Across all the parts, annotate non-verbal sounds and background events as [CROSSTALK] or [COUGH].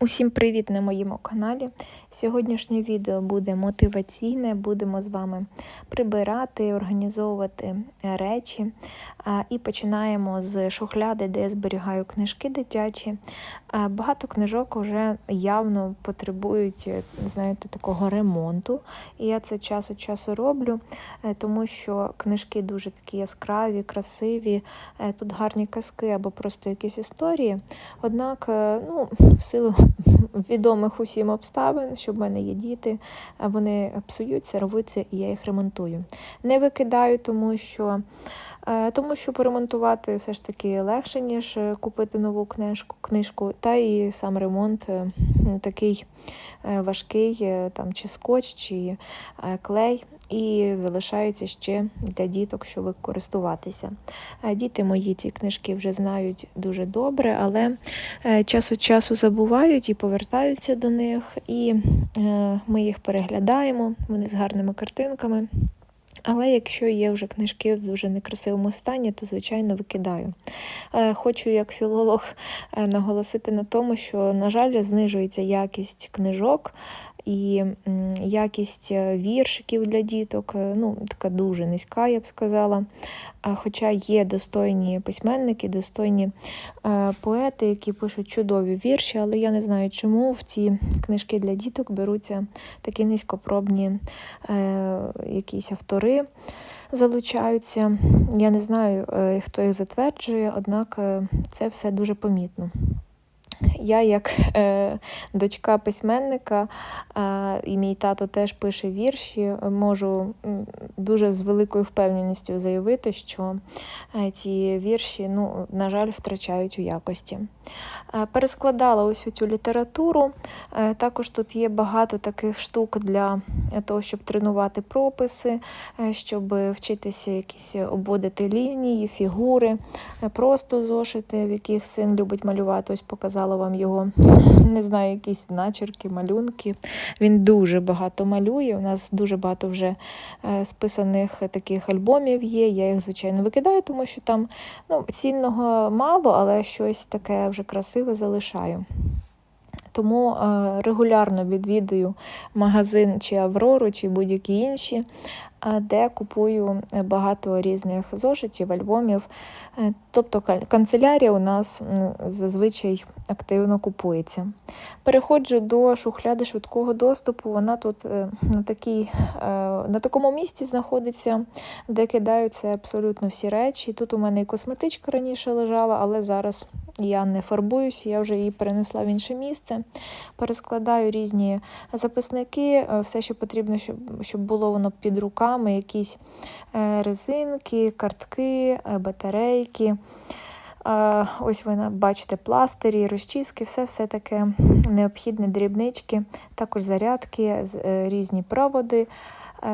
Усім привіт на моєму каналі. Сьогоднішнє відео буде мотиваційне. Будемо з вами прибирати, організовувати е, речі. І починаємо з шухляди, де я зберігаю книжки дитячі. Багато книжок вже явно потребують, е, знаєте, такого ремонту. І я це час від часу роблю, е, тому що книжки дуже такі яскраві, красиві, тут гарні казки або просто якісь історії. Однак, ну, в силу [LAUGHS] відомих усім обставин, що в мене є діти, вони псуються, рвуться, і я їх ремонтую. Не викидаю, тому що, е, тому що поремонтувати все ж таки легше, ніж е, купити нову книжку, книжку. Та і сам ремонт е, такий е, важкий, е, там, чи скотч, чи е, клей. І залишається ще для діток, щоб користуватися. Е, Діти мої ці книжки вже знають дуже добре, але е, час від часу забувають і повертаються до них, і е, ми їх переглядаємо, вони з гарними картинками. Але якщо є вже книжки в дуже некрасивому стані, то звичайно викидаю. Е, Хочу як філолог е, наголосити на тому, що, на жаль, знижується якість книжок і якість е, віршиків для діток, е, ну, така дуже низька, я б сказала. Хоча є достойні письменники, достойні е, поети, які пишуть чудові вірші, але я не знаю, чому в ці книжки для діток беруться такі низькопробні якісь автори. Залучаються. Я не знаю, хто їх затверджує, однак це все дуже помітно. Я, як е, дочка письменника, е, і мій тато теж пише вірші, можу дуже з великою впевненістю заявити, що е, ці вірші, ну, на жаль, втрачають у якості. Е, перескладала ось цю літературу. Е, також тут є багато таких штук для того, щоб тренувати прописи, е, щоб вчитися якісь обводити лінії, фігури, е, просто зошити, в яких син любить малювати. Ось показала вам його, не знаю, якісь начерки, малюнки. Він дуже багато малює. У нас дуже багато вже е, списаних таких альбомів є. Я їх, звичайно, викидаю, тому що там ну, цінного мало, але щось таке вже красиве залишаю. Тому е, регулярно відвідую магазин чи Аврору, чи будь-які інші, де купую е, багато різних зошитів, альбомів. Е, Тобто канцелярія у нас зазвичай активно купується. Переходжу до шухляди швидкого доступу. Вона тут е, на, такій, на такому місці знаходиться, де кидаються абсолютно всі речі. Тут у мене і косметичка раніше лежала, але зараз я не фарбуюсь, я вже її перенесла в інше місце. Перескладаю різні записники, е, все, що потрібно, щоб, щоб було воно під руками, якісь е, резинки, картки, е, батарейки. Ось ви бачите пластирі, розчіски, все все таке необхідне, дрібнички, також зарядки, різні проводи.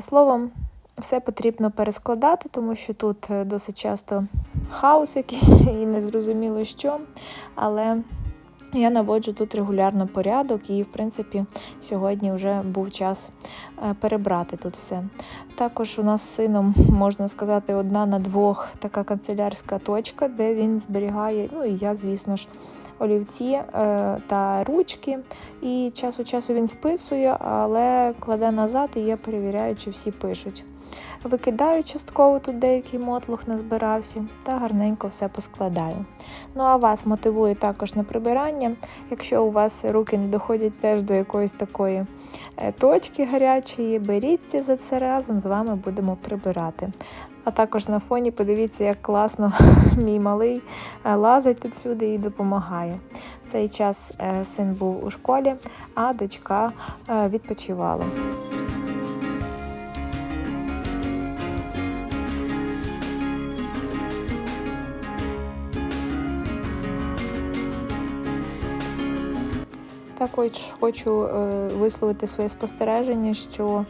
Словом, все потрібно перескладати, тому що тут досить часто хаос якийсь [LAUGHS] і незрозуміло що. Але я наводжу тут регулярно порядок, і, в принципі, сьогодні вже був час е, перебрати тут все. Також у нас з сином, можна сказати, одна на двох така канцелярська точка, де він зберігає, ну і я, звісно ж, олівці е, та ручки. І час у часу він списує, але кладе назад, і я перевіряю, чи всі пишуть. Викидаю частково тут деякий мотлух назбирався та гарненько все поскладаю. Ну а вас мотивує також на прибирання. Якщо у вас руки не доходять теж до якоїсь такої е, точки гарячої, беріться за це разом, з вами будемо прибирати. А також на фоні подивіться, як класно [LAUGHS] мій малий е, лазить тут сюди і допомагає. В цей час е, син був у школі, а дочка відпочивала. Також хочу е, висловити своє спостереження, що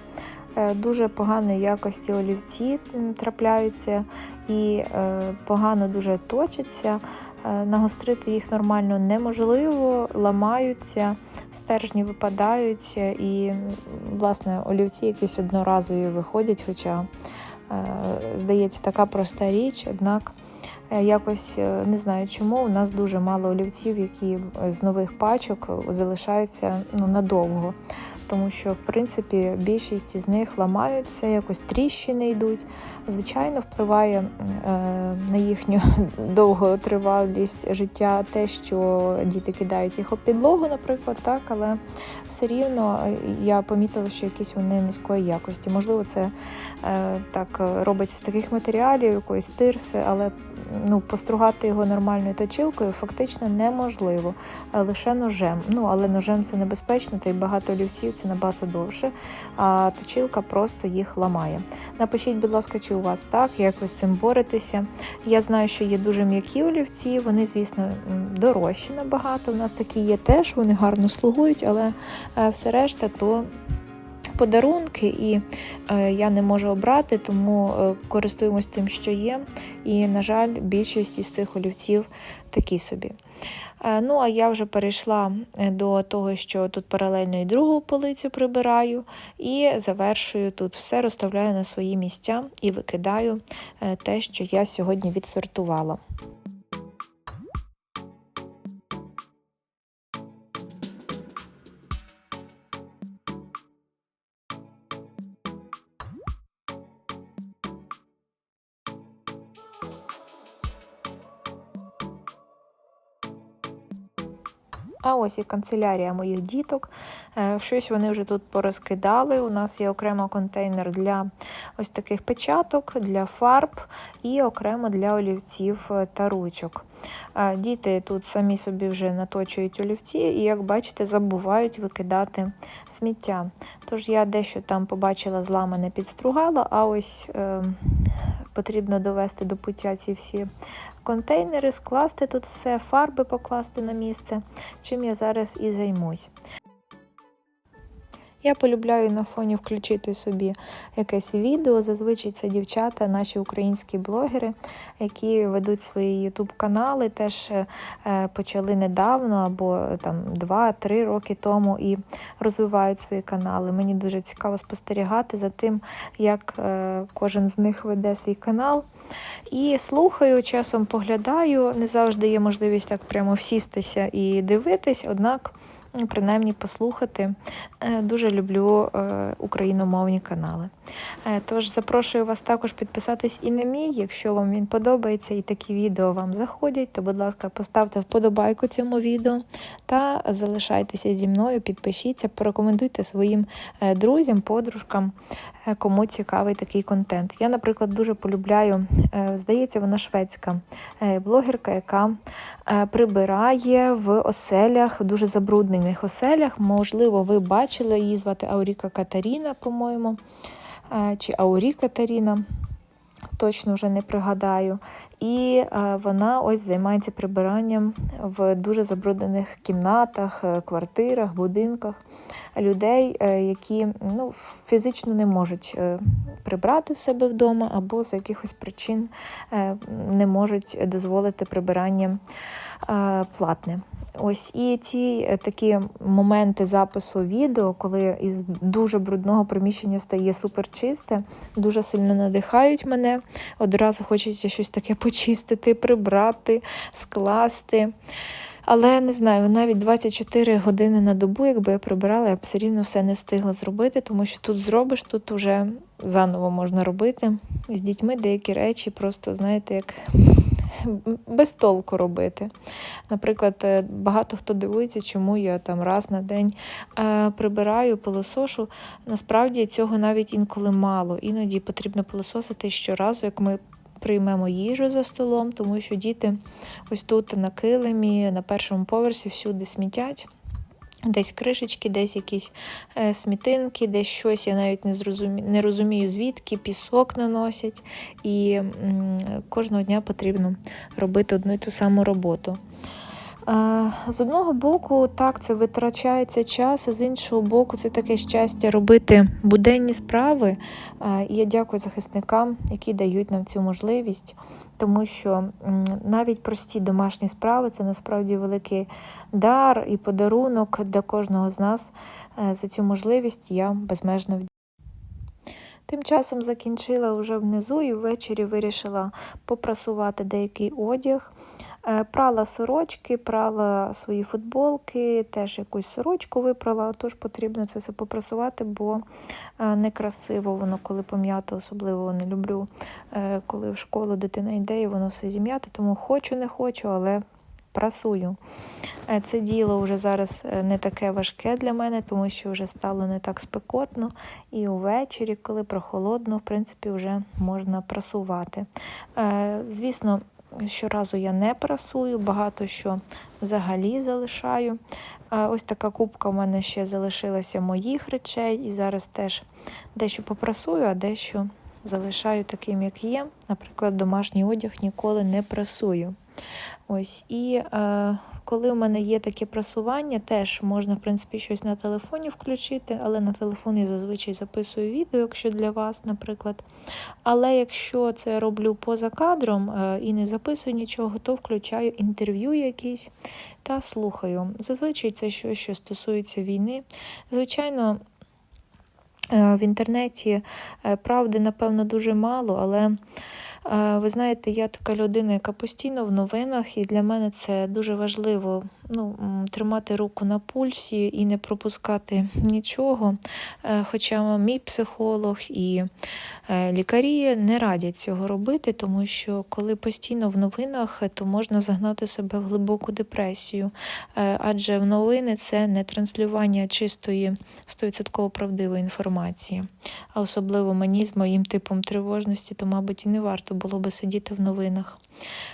е, дуже поганої якості олівці трапляються і е, погано дуже точаться. Нагострити їх нормально неможливо, ламаються, стержні випадають, і, власне, олівці якісь одноразові виходять, хоча, здається, така проста річ, однак Якось е, не знаю чому. У нас дуже мало олівців, які е, з нових пачок залишаються ну, надовго. Тому що, в принципі, більшість із них ламаються, якось тріщини йдуть. Звичайно, впливає е, на їхню [LAUGHS] довготривалість життя те, що діти кидають їх об підлогу, наприклад, так, але все рівно е, я помітила, що якісь вони низької якості. Можливо, це е, так е, робиться з таких матеріалів, якоїсь тирси, але ну, постругати його нормальною точилкою фактично неможливо, е, лише ножем. Ну, але ножем це небезпечно, то й багато олівців це набагато довше, а точилка просто їх ламає. Напишіть, будь ласка, чи у вас так, як ви з цим боретеся. Я знаю, що є дуже м'які олівці, вони, звісно, дорожчі набагато. У нас такі є теж, вони гарно слугують, але е, все решта то. Подарунки, і е, я не можу обрати, тому е, користуємось тим, що є. І, на жаль, більшість із цих олівців такі собі. Е, Ну, а я вже перейшла до того, що тут паралельно і другу полицю прибираю, і завершую тут все, розставляю на свої місця і викидаю те, що я сьогодні відсортувала. Ось і канцелярія моїх діток. Е, Щось вони вже тут порозкидали. У нас є окремо контейнер для ось таких печаток, для фарб і окремо для олівців е, та ручок. Е, Діти тут самі собі вже наточують олівці і, як бачите, забувають викидати сміття. Тож я дещо там побачила зламане, підстругала, а ось потрібно довести до пуття ці всі контейнери, скласти тут все, фарби покласти на місце, чим я зараз і займусь. Я полюбляю на фоні включити собі якесь відео. Зазвичай це дівчата, наші українські блогери, які ведуть свої ютуб-канали, теж е, почали недавно або там 2-3 роки тому і розвивають свої канали. Мені дуже цікаво спостерігати за тим, як е, кожен з них веде свій канал. І слухаю, часом поглядаю. Не завжди є можливість так прямо всістися і дивитись, однак. Ну, Принаймні послухати. Е, Дуже люблю е, україномовні канали. Е, Тож запрошую вас також підписатись і на мій. Якщо вам він подобається і такі відео вам заходять, то, будь ласка, поставте вподобайку цьому відео та залишайтеся зі мною, підпишіться, порекомендуйте своїм друзям, подружкам, кому цікавий такий контент. Я, наприклад, дуже полюбляю, здається, вона шведська блогерка, яка прибирає в оселях, дуже забруднених оселях. Можливо, ви бачили її звати Ауріка Катаріна, по-моєму, е, чи Аурі Катаріна. Точно вже не пригадаю. І е, вона ось займається прибиранням в дуже забруднених кімнатах, е, квартирах, будинках людей, е, які ну, фізично не можуть е, прибрати в себе вдома, або з якихось причин е, не можуть дозволити прибирання платне. Ось і ці е, такі моменти запису відео, коли із дуже брудного приміщення стає супер чисте, дуже сильно надихають мене. Одразу хочеться щось таке почистити, прибрати, скласти. Але не знаю, навіть 24 години на добу, якби я прибирала, я б все рівно все не встигла зробити, тому що тут зробиш, тут вже заново можна робити. З дітьми деякі речі просто, знаєте, як [LAUGHS] без толку робити. Наприклад, е, багато хто дивується, чому я там раз на день е, прибираю, пилосошу. Насправді цього навіть інколи мало. Іноді потрібно пилососити щоразу, як ми приймемо їжу за столом, тому що діти ось тут на килимі, на першому поверсі всюди смітять. Десь кришечки, десь якісь е, смітинки, десь щось, я навіть не, зрозумі... не розумію, звідки пісок наносять. І кожного дня потрібно робити одну і ту саму роботу. З одного боку, так, це витрачається час, а з іншого боку, це таке щастя робити буденні справи. І я дякую захисникам, які дають нам цю можливість, тому що навіть прості домашні справи це насправді великий дар і подарунок для кожного з нас. Е, За цю можливість я безмежно вдячна. Тим часом закінчила вже внизу і ввечері вирішила попрасувати деякий одяг. Е, Прала сорочки, прала свої футболки, теж якусь сорочку випрала, тож потрібно це все попрасувати, бо е, некрасиво воно, коли пом'ято, особливо не люблю, е, коли в школу дитина йде і воно все зім'яте, тому хочу, не хочу, але прасую. Е, Це діло вже зараз е, не таке важке для мене, тому що вже стало не так спекотно. І увечері, коли прохолодно, в принципі, вже можна прасувати. Е, Звісно, щоразу я не прасую, багато що взагалі залишаю. Ось така кубка в мене ще залишилася моїх речей, і зараз теж дещо попрасую, а дещо залишаю таким, як є. Наприклад, домашній одяг ніколи не прасую. Ось і е, коли в мене є таке прасування, теж можна, в принципі, щось на телефоні включити, але на телефон я зазвичай записую відео, якщо для вас, наприклад. Але якщо це роблю поза кадром е, і не записую нічого, то включаю інтерв'ю якісь та слухаю. Зазвичай це щось, що стосується війни. Звичайно, е, в інтернеті е, правди, напевно, дуже мало, але. Ви знаєте, я така людина, яка постійно в новинах, і для мене це дуже важливо ну, тримати руку на пульсі і не пропускати нічого. Е, Хоча мій психолог і е, лікарі не радять цього робити, тому що коли постійно в новинах, то можна загнати себе в глибоку депресію. Е, Адже в новини це не транслювання чистої 100% правдивої інформації. А особливо мені з моїм типом тривожності, то, мабуть, і не варто було би сидіти в новинах.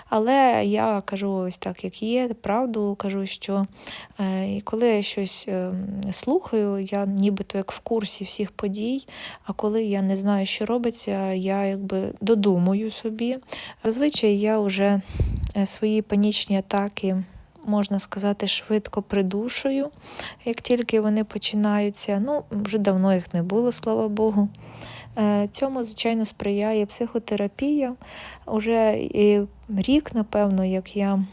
Але я кажу ось так, як є, правду кажу, що е, коли я щось е, слухаю, я нібито як в курсі всіх подій, а коли я не знаю, що робиться, я якби додумую собі. Зазвичай я вже е, свої панічні атаки. Можна сказати, швидко придушую, як тільки вони починаються. Ну, вже давно їх не було, слава Богу. Е, Цьому, звичайно, сприяє психотерапія. Уже рік, напевно, як я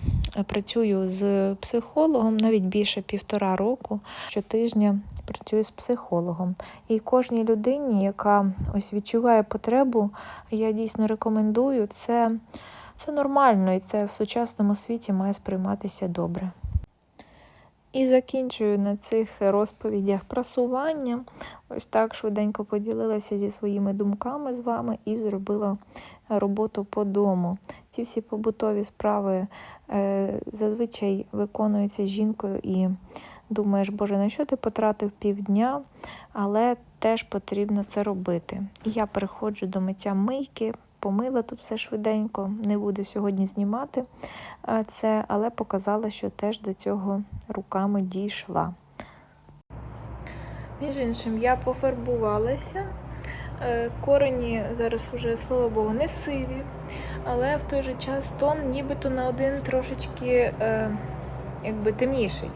працюю з психологом, навіть більше півтора року, щотижня працюю з психологом. І кожній людині, яка ось відчуває потребу, я дійсно рекомендую це. Це нормально і це в сучасному світі має сприйматися добре. І закінчую на цих розповідях прасування. Ось так швиденько поділилася зі своїми думками з вами і зробила роботу по дому. Ці всі побутові справи е, зазвичай виконуються жінкою і думаєш, Боже, на що ти потратив півдня, але теж потрібно це робити. Я переходжу до миття мийки, помила тут все швиденько, не буду сьогодні знімати е, це, але показала, що теж до цього руками дійшла. Між іншим, я пофарбувалася. Е, Корені зараз вже, слава Богу, не сиві, але в той же час тон нібито на один трошечки е, якби темніший.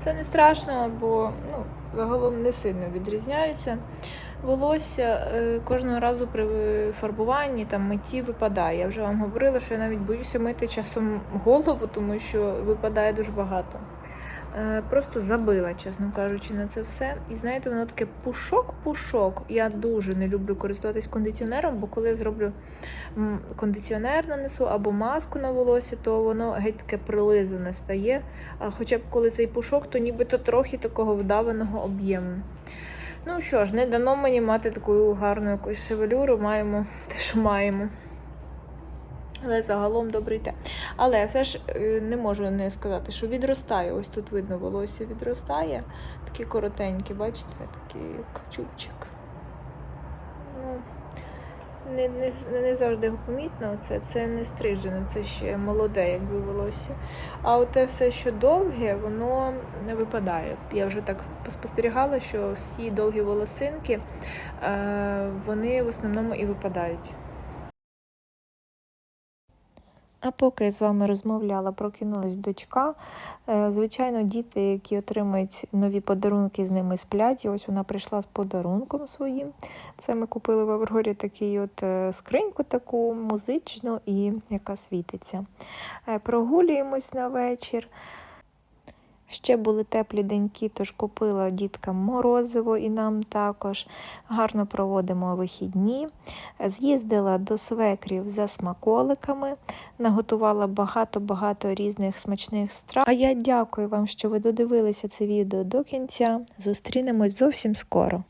Це не страшно, бо ну, загалом не сильно відрізняються. Волосся е, кожного разу при фарбуванні там митті випадає. Я вже вам говорила, що я навіть боюся мити часом голову, тому що випадає дуже багато. Е, Просто забила, чесно кажучи, на це все. І знаєте, воно таке пушок-пушок. Я дуже не люблю користуватись кондиціонером, бо коли я зроблю кондиціонер нанесу або маску на волосся, то воно геть таке прилизане стає. А хоча б коли цей пушок, то нібито трохи такого вдаваного об'єму. Ну що ж, не дано мені мати таку гарну якусь шевелюру, маємо те, що маємо. Але загалом добре йде. Але все ж е, не можу не сказати, що відростає. Ось тут видно, волосся відростає. Такі коротенькі, бачите, такий як. Ну, не, не, не завжди його помітно. Це, це не стрижене, це ще молоде, якби волосся. А оте все, що довге, воно не випадає. Я вже так спостерігала, що всі довгі волосинки, е, вони в основному і випадають. А поки я з вами розмовляла, прокинулась дочка. Е, Звичайно, діти, які отримують нові подарунки, з ними сплять. І ось вона прийшла з подарунком своїм. Це ми купили в Аврорі такий от е, скриньку таку музичну і яка світиться. Е, Прогулюємось на вечір. Ще були теплі деньки, тож купила діткам морозиво і нам також. Гарно проводимо вихідні. З'їздила до свекрів за смаколиками, наготувала багато-багато різних смачних страв. А я дякую вам, що ви додивилися це відео до кінця. Зустрінемось зовсім скоро.